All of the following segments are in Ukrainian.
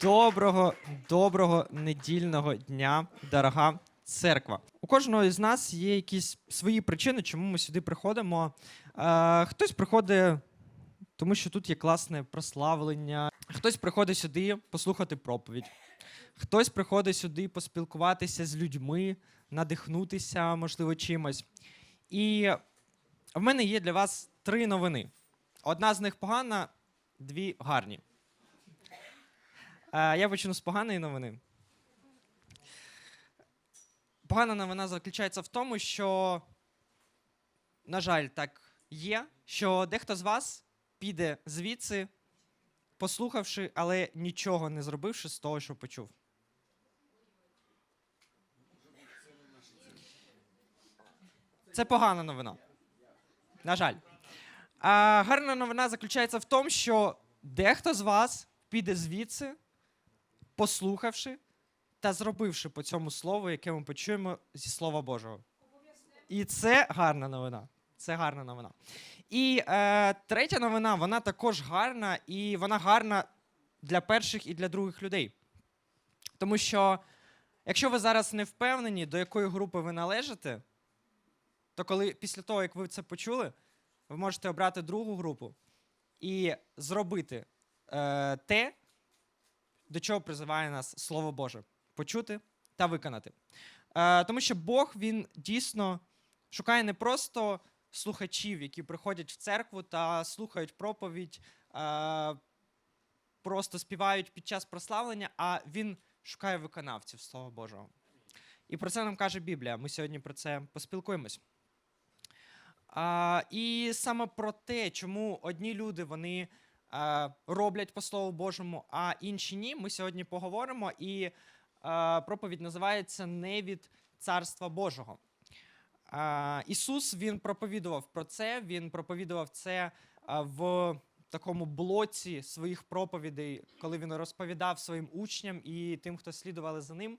Доброго, доброго недільного дня, дорога церква. У кожного із нас є якісь свої причини, чому ми сюди приходимо. Е, хтось приходить, тому що тут є класне прославлення. Хтось приходить сюди послухати проповідь. Хтось приходить сюди поспілкуватися з людьми, надихнутися, можливо, чимось. І в мене є для вас три новини. Одна з них погана, дві гарні. Е, Я почну з поганої новини. Погана новина заключається в тому, що, на жаль, так є, що дехто з вас піде звідси, послухавши, але нічого не зробивши з того, що почув. Це погана новина. На жаль. А гарна новина заключається в тому, що дехто з вас піде звідси, послухавши та зробивши по цьому слову, яке ми почуємо зі Слова Божого. І це гарна новина. Це гарна новина. І е, третя новина, вона також гарна, і вона гарна для перших і для других людей. Тому що, якщо ви зараз не впевнені, до якої групи ви належите, то коли після того, як ви це почули, ви можете обрати другу групу і зробити е, те, до чого призиває нас Слово Боже почути та виконати. Е, тому що Бог він дійсно шукає не просто слухачів, які приходять в церкву та слухають проповідь, е, просто співають під час прославлення, а він шукає виконавців Слова Божого. І про це нам каже Біблія. Ми сьогодні про це поспілкуємось. А, і саме про те, чому одні люди вони роблять по Слову Божому, а інші ні, ми сьогодні поговоримо. І проповідь називається Не від Царства Божого. Ісус він проповідував про це. Він проповідував це в такому блоці своїх проповідей, коли він розповідав своїм учням і тим, хто слідували за ним.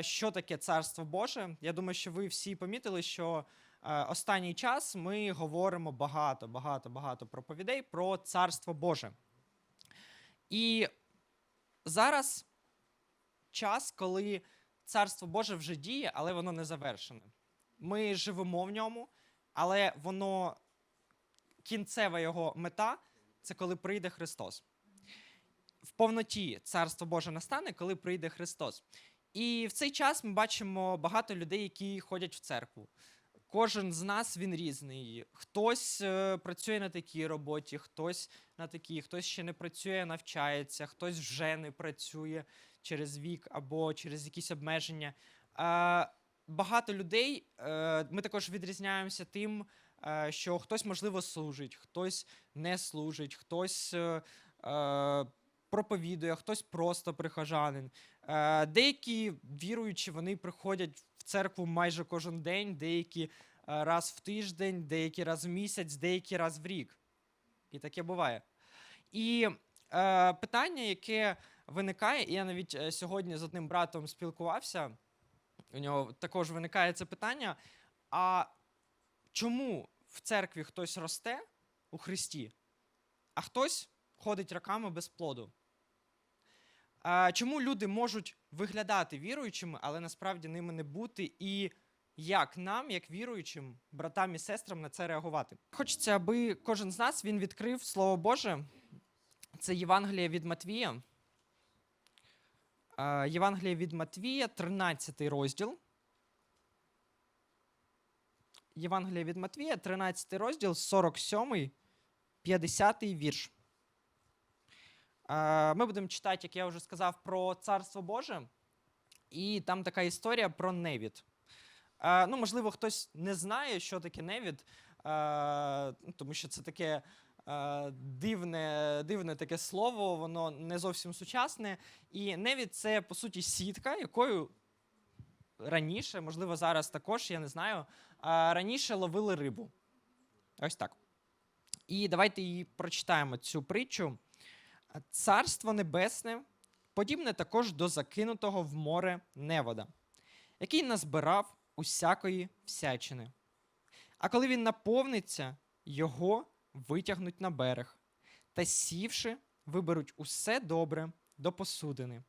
Що таке царство Боже? Я думаю, що ви всі помітили, що е, останній час ми говоримо багато, багато, багато проповідей про царство Боже. І зараз час, коли царство Боже вже діє, але воно не завершене. Ми живемо в ньому, але воно кінцева його мета це коли прийде Христос. В повноті царство Боже настане, коли прийде Христос. І в цей час ми бачимо багато людей, які ходять в церкву. Кожен з нас він різний. Хтось е, працює на такій роботі, хтось на такій, хтось ще не працює, навчається, хтось вже не працює через вік або через якісь обмеження. Е, багато людей е, ми також відрізняємося тим, е, що хтось, можливо, служить, хтось не служить, хтось е, е, проповідує, хтось просто прихожанин. Е, деякі віруючі вони приходять в церкву майже кожен день, деякі е, раз в тиждень, деякі раз в місяць, деякі раз в рік. І таке буває. І е, питання, яке виникає, і я навіть е, сьогодні з одним братом спілкувався, у нього також виникає це питання: а чому в церкві хтось росте у Христі, а хтось ходить роками без плоду? Чому люди можуть виглядати віруючими, але насправді ними не бути? І як нам, як віруючим, братам і сестрам, на це реагувати? Хочеться, аби кожен з нас він відкрив Слово Боже. Це Євангеліє від Матвія. Євангеліє від Матвія, 13 розділ. Євангеліє від Матвія, 13 розділ, 47, 50 вірш. Ми будемо читати, як я вже сказав, про Царство Боже. І там така історія про невід. Ну, можливо, хтось не знає, що таке невід, ну, тому що це таке дивне, дивне таке слово, воно не зовсім сучасне. І невід це, по суті, сітка, якою раніше, можливо, зараз також, я не знаю, раніше ловили рибу. Ось так. І давайте її прочитаємо цю притчу. Царство Небесне подібне також до закинутого в море невода, який назбирав усякої всячини. А коли він наповниться, його витягнуть на берег, та сівши, виберуть усе добре, до посудини,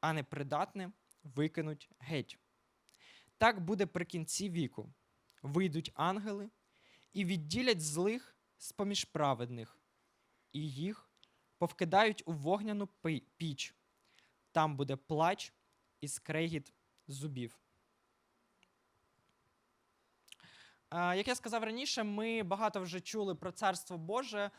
а непридатне викинуть геть. Так буде при кінці віку. Вийдуть ангели і відділять злих з поміж праведних, і їх повкидають у вогняну піч. Там буде плач і скрегіт зубів. Як я сказав раніше, ми багато вже чули про Царство Боже.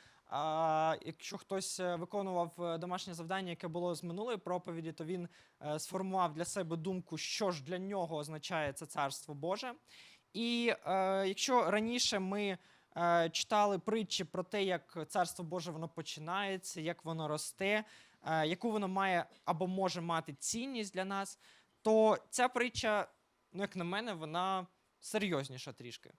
Якщо хтось е, виконував е, домашнє завдання, яке було з минулої проповіді, то він е, сформував для себе думку, що ж для нього означає це Царство Боже. І якщо раніше ми читали притчі про те, як Царство Боже воно починається, як воно росте, е, яку воно має або може мати цінність для нас, то ця притча, ну як на мене, вона серйозніша трішки.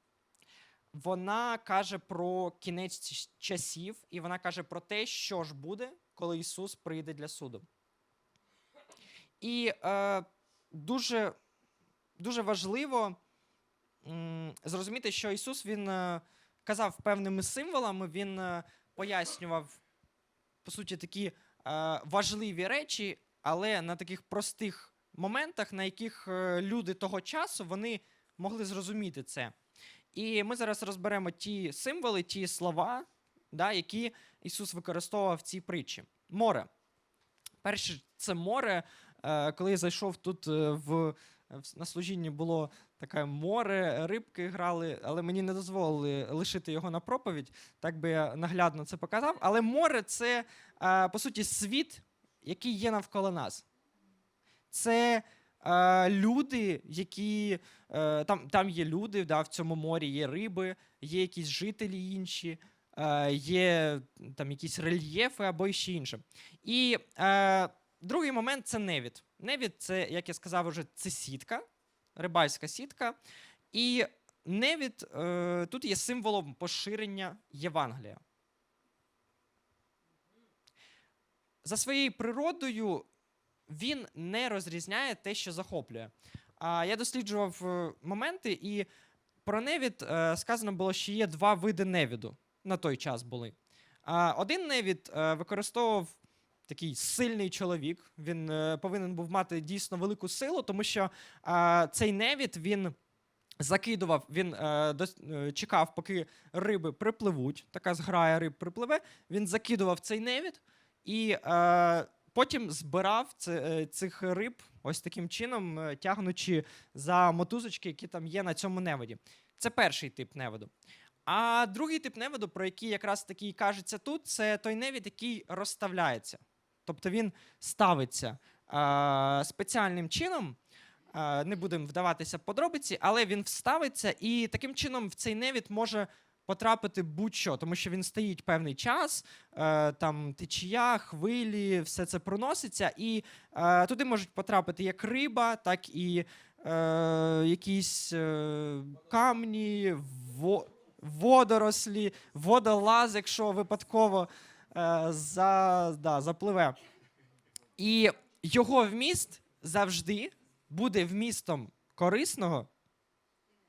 Вона каже про кінець часів, і вона каже про те, що ж буде, коли Ісус прийде для суду. І е, дуже, дуже важливо м, зрозуміти, що Ісус Він е, казав певними символами, Він е, пояснював, по суті, такі е, важливі речі, але на таких простих моментах, на яких е, люди того часу вони могли зрозуміти це. І ми зараз розберемо ті символи, ті слова, да, які Ісус використовував в цій притчі. Море. Перше, це море. Коли я зайшов тут в- на служінні було таке море, рибки грали, але мені не дозволили лишити його на проповідь, так би я наглядно це показав. Але море це, е, по суті, світ, який є навколо нас. Це е, люди, які е, там, там є люди, да, в цьому морі є риби, є якісь жителі інші, є там якісь рельєфи або ще інше. І е, другий момент це невід. Невід це, як я сказав, уже це сітка, рибальська сітка. І невід е, тут є символом поширення Євангелія. За своєю природою він не розрізняє те, що захоплює. А я досліджував е, моменти, і про невід е, сказано було, що є два види невіду на той час були. Один невід е, використовував такий сильний чоловік. Він е, повинен був мати дійсно велику силу, тому що цей невід він закидував, він е, дос- е, чекав, поки риби припливуть. Така зграя риб припливе. Він закидував цей невід і е, потім збирав це, е, цих риб ось таким чином, е, тягнучи за мотузочки, які там є на цьому неводі. Це перший тип неводу. А другий тип неводу, про який якраз таки кажеться тут, це той невід, який розставляється. Тобто він ставиться е, спеціальним чином. е, Не будемо вдаватися в подробиці, але він вставиться, і таким чином в цей невід може потрапити будь-що, тому що він стоїть певний час, е, там течія, хвилі, все це проноситься, і е, туди можуть потрапити як риба, так і е, якісь е, камні, во, водорослі, водолаз, якщо випадково за, да, запливе. І його вміст завжди буде вмістом корисного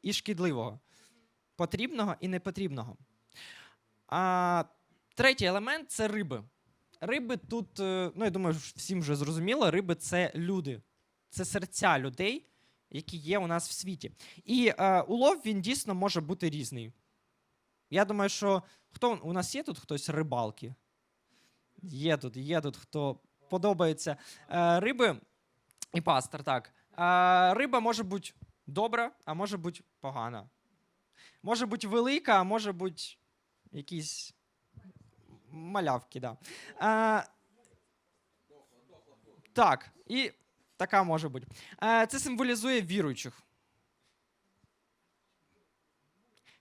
і шкідливого, потрібного і непотрібного. А, третій елемент це риби. Риби тут, е, ну я думаю, всім вже зрозуміло, риби це люди, це серця людей, які є у нас в світі. І е, улов він дійсно може бути різний. Я думаю, що хто у нас є тут хтось рибалки? Є тут, є тут, хто подобається. Е, риби і пастор, так. Е, риба може бути добра, а може бути погана. Може бути велика, а може бути якісь малявки, да. Е, так, і така може бути. Е, це символізує віруючих.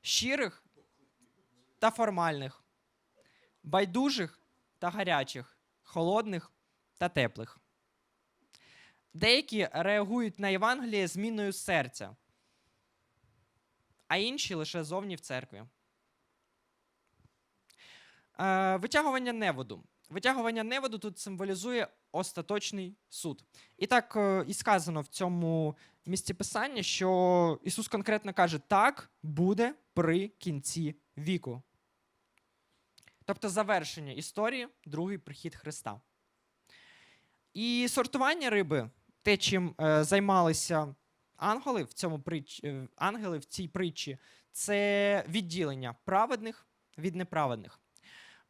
Щирих та формальних, байдужих та гарячих, холодних та теплих. Деякі реагують на Євангеліє зміною серця, а інші лише зовні в церкві. Е, витягування неводу. Витягування неводу тут символізує остаточний суд. І так е, і сказано в цьому місці писання, що Ісус конкретно каже: так буде при кінці віку. Тобто завершення історії, другий прихід Христа. І сортування риби, те, чим е, займалися ангели в цьому притч, е, ангели в цій притчі, це відділення праведних від неправедних.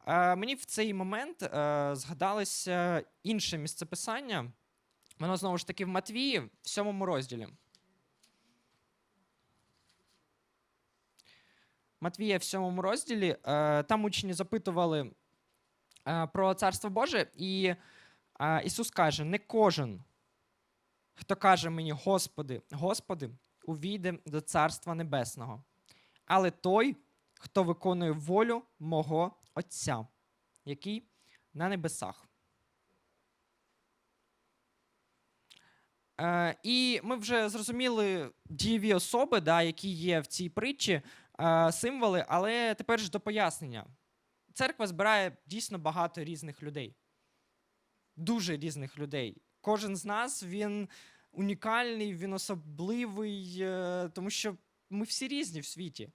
Е, мені в цей момент е, згадалося інше місцеписання. Воно знову ж таки в Матвії, в сьомому розділі. Матвія в сьомому розділі. Е, там учні запитували е, про Царство Боже, і е, Ісус каже: не кожен, хто каже мені, Господи, Господи, увійде до Царства Небесного, але той, хто виконує волю мого Отця, який на небесах. І ми вже зрозуміли дієві особи, які є в цій притчі, символи, але тепер ж до пояснення. Церква збирає дійсно багато різних людей. Дуже різних людей. Кожен з нас він унікальний, він особливий, е, тому що ми всі різні в світі.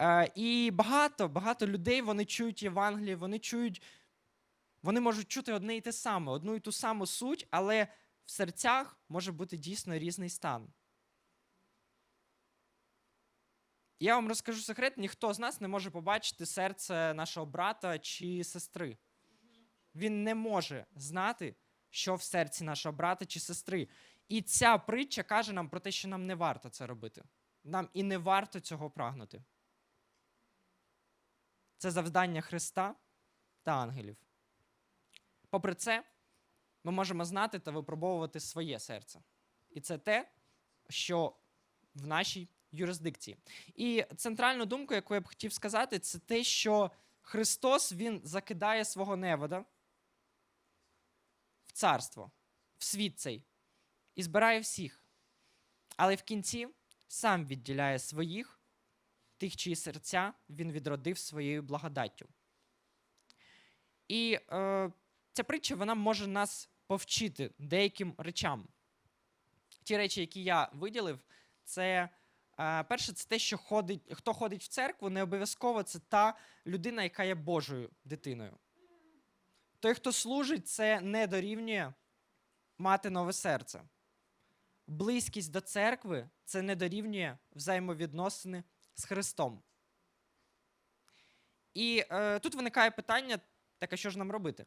Е, І багато, багато людей вони чують Євангеліє, вони чують, вони можуть чути одне і те саме, одну і ту саму суть, але в серцях може бути дійсно різний стан. Я вам розкажу секрет: ніхто з нас не може побачити серце нашого брата чи сестри. Він не може знати, що в серці нашого брата чи сестри. І ця притча каже нам про те, що нам не варто це робити. Нам і не варто цього прагнути. Це завдання Христа та ангелів. Попри це, ми можемо знати та випробовувати своє серце. І це те, що в нашій юрисдикції. І центральну думку, яку я б хотів сказати, це те, що Христос Він закидає свого невода в царство, в світ цей, і збирає всіх. Але в кінці сам відділяє своїх, тих, чиї серця він відродив своєю благодаттю. І е, ця притча вона може нас повчити деяким речам. Ті речі, які я виділив, це перше, це те, що ходить, хто ходить в церкву, не обов'язково це та людина, яка є Божою дитиною. Той, хто служить, це не дорівнює мати нове серце. Близькість до церкви це не дорівнює взаємовідносини з Христом. І е, тут виникає питання: так, а що ж нам робити?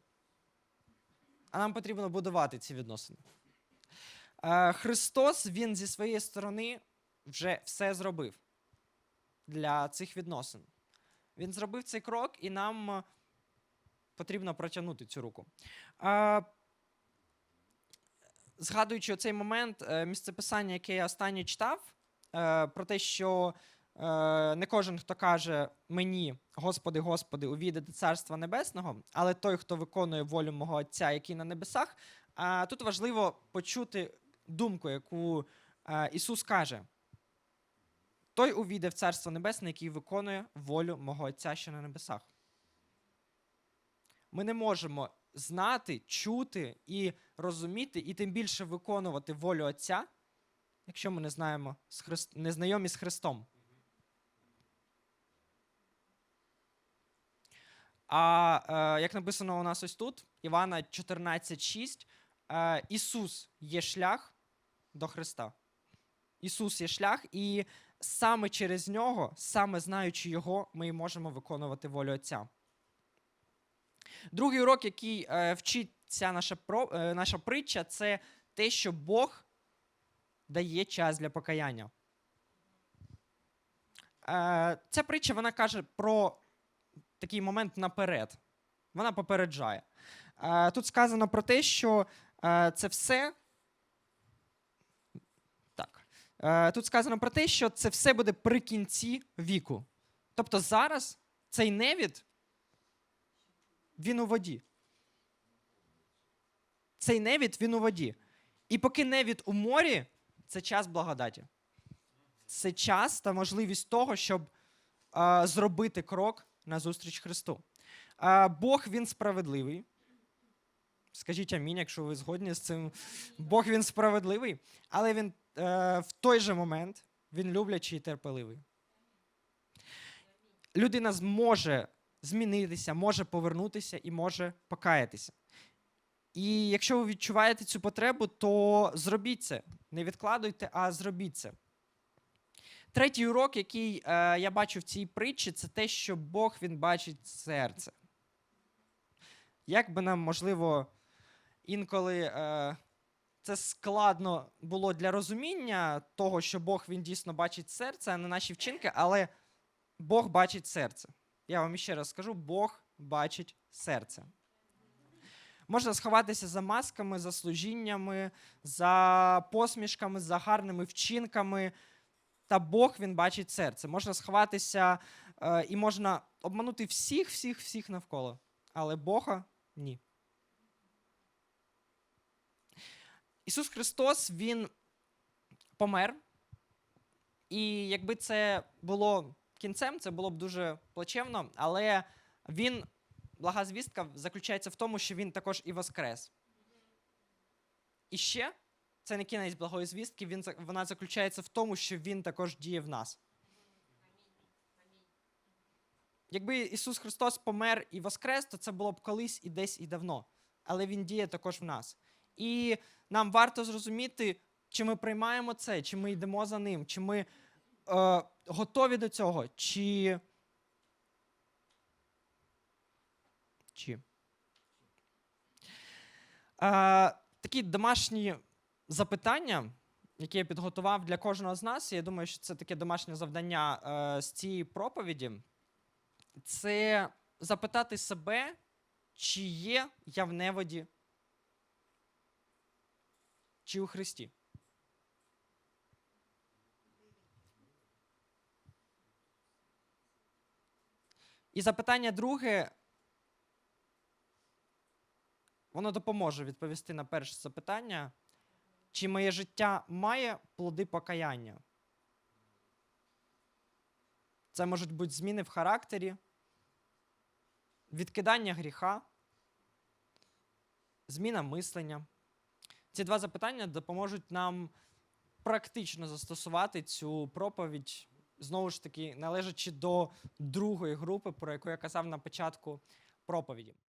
А нам потрібно будувати ці відносини. Е, Христос, Він зі своєї сторони вже все зробив для цих відносин. Він зробив цей крок, і нам е, потрібно протягнути цю руку. Згадуючи цей момент, е, місцеписання, яке я останнє читав, е, про те, що не кожен, хто каже мені, Господи, Господи, увійде до Царства Небесного, але той, хто виконує волю мого Отця, який на небесах. Тут важливо почути думку, яку Ісус каже: той увійде в Царство Небесне, який виконує волю мого Отця, що на небесах. Ми не можемо знати, чути і розуміти, і тим більше виконувати волю Отця, якщо ми не знаємо з Христ... не знайомі з Христом. А е, як написано у нас ось тут, Івана 14,6, е, Ісус є шлях до Христа. Ісус є шлях, і саме через нього, саме знаючи Його, ми і можемо виконувати волю Отця. Другий урок, який е, вчить ця наша, про, е, наша притча, це те, що Бог дає час для покаяння. Е, ця притча вона каже про такий момент наперед. Вона попереджає. Е, тут сказано про те, що е, це все. Е, тут сказано про те, що це все буде при кінці віку. Тобто зараз цей невід він у воді. Цей невід він у воді. І поки невід у морі, це час благодаті. Це час та можливість того, щоб е, зробити крок назустріч Христу. Е, Бог він справедливий. Скажіть амінь, якщо ви згодні з цим. Бог він справедливий, але він е, в той же момент він люблячий і терпеливий. Людина зможе змінитися, може повернутися і може покаятися. І якщо ви відчуваєте цю потребу, то зробіть це. Не відкладуйте, а зробіть це. Третій урок, який е, я бачу в цій притчі, це те, що Бог він бачить серце. Як би нам, можливо, інколи е, це складно було для розуміння того, що Бог він дійсно бачить серце, а не наші вчинки, але Бог бачить серце. Я вам ще раз скажу: Бог бачить серце. Можна сховатися за масками, за служіннями, за посмішками, за гарними вчинками. Та Бог він бачить серце. Можна сховатися е, і можна обманути всіх, всіх, всіх навколо. Але Бога ні. Ісус Христос, Він помер. І якби це було кінцем, це було б дуже плачевно, але він, блага звістка, заключається в тому, що він також і воскрес. І ще це не кінець благої звістки, він, вона заключається в тому, що він також діє в нас. Якби Ісус Христос помер і воскрес, то це було б колись і десь і давно. Але Він діє також в нас. І нам варто зрозуміти, чи ми приймаємо це, чи ми йдемо за ним, чи ми е, готові до цього, чи. Чи. Е, такі домашні запитання, які я підготував для кожного з нас. і Я думаю, що це таке домашнє завдання е, з цієї проповіді. Це запитати себе, чи є я в неводі, чи у Христі. І запитання друге, воно допоможе відповісти на перше запитання, чи моє життя має плоди покаяння? Це можуть бути зміни в характері, відкидання гріха, зміна мислення. Ці два запитання допоможуть нам практично застосувати цю проповідь, знову ж таки, належачи до другої групи, про яку я казав на початку проповіді.